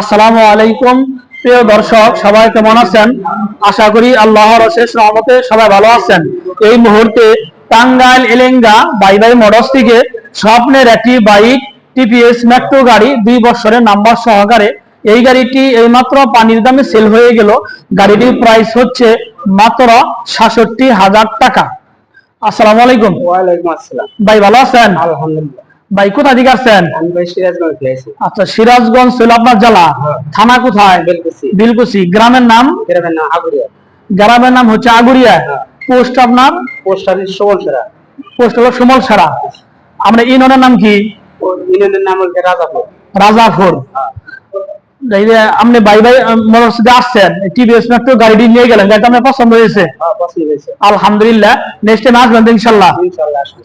আসসালামু আলাইকুম। প্রিয় দর্শক সবাই কেমন আছেন? আশা করি আল্লাহর অশেষ রহমতে সবাই ভালো আছেন। এই মুহূর্তে টাঙ্গাইল এলেঙ্গা বাই বাই মোটরস থেকে স্বপ্নের একটি বাইক টিপিএস মেট্রো গাড়ি দুই বছরের নাম্বার সহকারে। এই গাড়িটি এইমাত্র পানির দামে সেল হয়ে গেল। গাড়িটির প্রাইস হচ্ছে মাত্র সাতষট্টি হাজার টাকা। আসসালামু আলাইকুম। ওয়ালাইকুম আসসালাম। ভাই ভালো আছেন? আলহামদুলিল্লাহ। ভাই কোথা থেকে আসছেন? ভাই আচ্ছা সিরাজগঞ্জ ছিল আপনার জেলা। থানা কোথায়? বেলকুচি। গ্রামের নাম? গ্রামের নাম আগুরিয়া গ্রামের নাম হচ্ছে আগুরিয়া হ্যাঁ। পোস্ট আপনার? পোস্ট অফিস সুবলসরা পোস্ট হলো সুমল ছাড়া আমরা ইউনিয়নের নাম কি? ইউনিয়নের নাম হচ্ছে রাজাপুর রাজাপুর এই যে আপনি বাই বাই মোটর আসছেন। টিভিএস মেট্রো গাড়িটি নিয়ে গেলেন গাড়িটা আপনার পছন্দ হয়েছে। হ্যাঁ আলহামদুলিল্লাহ। নেক্সট টাইম আসবেন ইনশাল্লাহ। ইনশাআল্লাহ আসবে।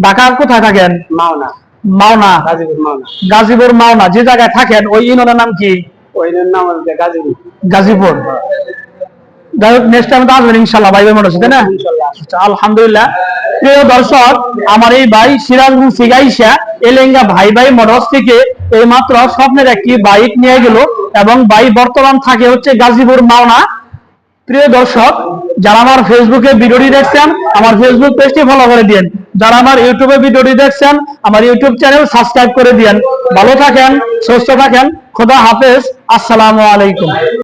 ঢাকার কোথায় থাকেন? মাওনা। মাওনা। গাজীপুর মাওনা। গাজীপুর মাওনা। যে জায়গায় থাকেন ওই ইউনিয়নের নাম কি? ওই ইউনিয়নের নাম হচ্ছে গাজীপুর। গাজীপুর। যাই হোক নেক্সট টাইম তো আসবেন ইনশাল্লাহ বাই বাই মোটর সাথে না? ইনশাআল্লাহ। আসবে। আচ্ছা, আলহামদুলিল্লাহ। প্রিয় দর্শক আমার এই ভাই সিরাজগঞ্জ সিগাইশা এলেঙ্গা ভাই ভাই থেকে এই মাত্র স্বপ্নের একটি বাইক নিয়ে গেল এবং ভাই বর্তমান থাকে হচ্ছে গাজীপুর মাওনা। প্রিয় দর্শক যারা আমার ফেসবুকে ভিডিওটি দেখছেন, আমার ফেসবুক পেজটি ফলো করে দিন যারা আমার ইউটিউবে ভিডিওটি দেখছেন, আমার ইউটিউব চ্যানেল সাবস্ক্রাইব করে দিন ভালো থাকেন, সুস্থ থাকেন, খোদা হাফেজ, আসসালামু আলাইকুম।